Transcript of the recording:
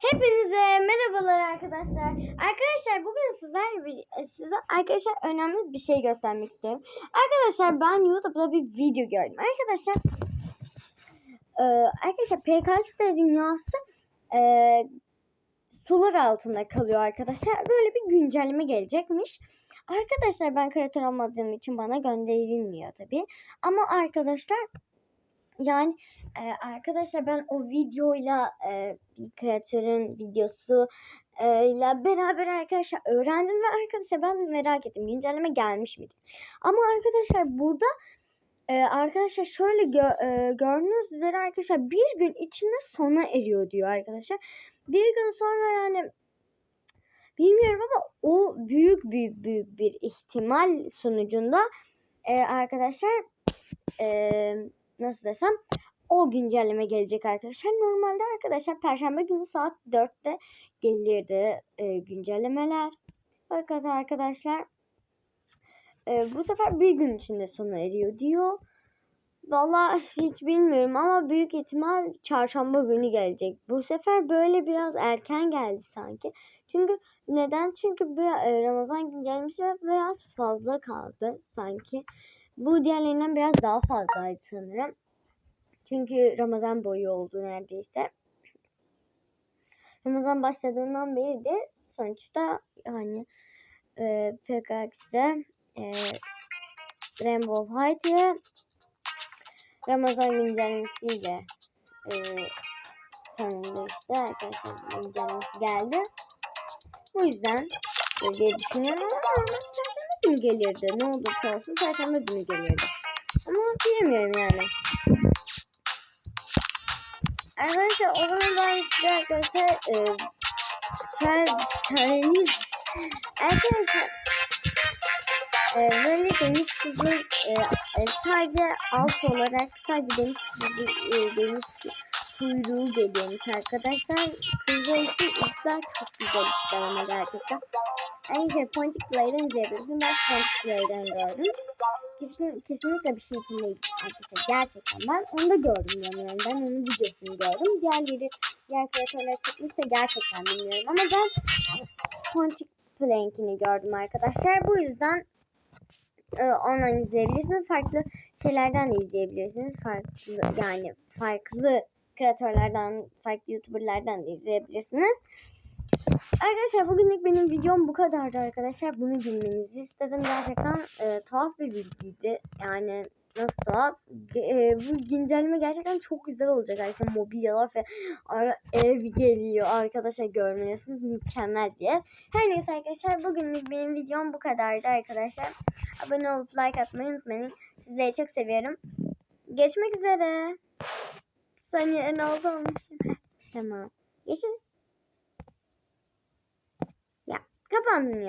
Hepinize merhabalar arkadaşlar. Arkadaşlar bugün sizler size arkadaşlar önemli bir şey göstermek istiyorum. Arkadaşlar ben YouTube'da bir video gördüm. Arkadaşlar e, arkadaşlar PKX'de dünyası e, sular altında kalıyor arkadaşlar. Böyle bir güncelleme gelecekmiş. Arkadaşlar ben kreatör olmadığım için bana gönderilmiyor tabii. Ama arkadaşlar yani e, arkadaşlar ben o videoyla e, bir kreatörün videosu e, ile beraber arkadaşlar öğrendim ve arkadaşlar ben merak ettim güncelleme gelmiş miydi? Ama arkadaşlar burada e, arkadaşlar şöyle gö- e, gördüğünüz üzere arkadaşlar bir gün içinde sona eriyor diyor arkadaşlar. Bir gün sonra yani bilmiyorum ama o büyük büyük büyük bir ihtimal sonucunda e, arkadaşlar e, nasıl desem o güncelleme gelecek arkadaşlar. Normalde arkadaşlar perşembe günü saat 4'te gelirdi e, güncellemeler. Fakat arkadaşlar e, bu sefer bir gün içinde sona eriyor diyor. Vallahi hiç bilmiyorum ama büyük ihtimal çarşamba günü gelecek. Bu sefer böyle biraz erken geldi sanki. Çünkü neden? Çünkü e, Ramazan güncellemesi biraz fazla kaldı sanki. Bu diğerlerinden biraz daha fazlaydı sanırım. Çünkü Ramazan boyu oldu neredeyse. Ramazan başladığından beri de sonuçta hani e, PKX'de e, Rainbow Fight Ramazan güncellemesiyle e, tanındı işte arkadaşlar güncellemesi geldi. Bu yüzden diye düşünüyorum ama normalde Günü gelirdi. Ne olursa olsun Perşembe günü gelirdi. Ama bilmiyorum yani. Arkadaşlar o zaman ben size arkadaşlar e, sen, söyleyeyim. Arkadaşlar e, böyle deniz kızı e, e, sadece alt olarak sadece deniz kızı e, deniz kuyruğu geliyormuş arkadaşlar. Kızlar için ipler çok güzel ipler ama gerçekten. Aynı şey Pontic Play'den izleyebilirsin. Ben Pontic Play'den gördüm. Kesin, kesinlikle bir şey için değil arkadaşlar. Gerçekten ben onu da gördüm yani. Ben onun videosunu gördüm. Diğerleri, diğer kreatörler çıkmışsa gerçekten bilmiyorum. Ama ben Pontic Play'inkini gördüm arkadaşlar. Bu yüzden e, online izleyebilirsiniz. Farklı şeylerden de izleyebilirsiniz. Farklı yani farklı kreatörlerden, farklı youtuberlardan da izleyebilirsiniz. Arkadaşlar bugünlük benim videom bu kadardı arkadaşlar. Bunu bilmenizi istedim. Gerçekten e, tuhaf bir bilgiydi. Yani nasıl tuhaf? E, bu güncelleme gerçekten çok güzel olacak. Arkadaşlar mobilyalar ve ara ev geliyor. Arkadaşlar görmelisiniz. Mükemmel diye. Her neyse arkadaşlar bugünlük benim videom bu kadardı arkadaşlar. Abone olup like atmayı unutmayın. Sizleri çok seviyorum. Görüşmek üzere. Saniye en altı olmuşum. Tamam. Görüşürüz. Ya kapandım ya.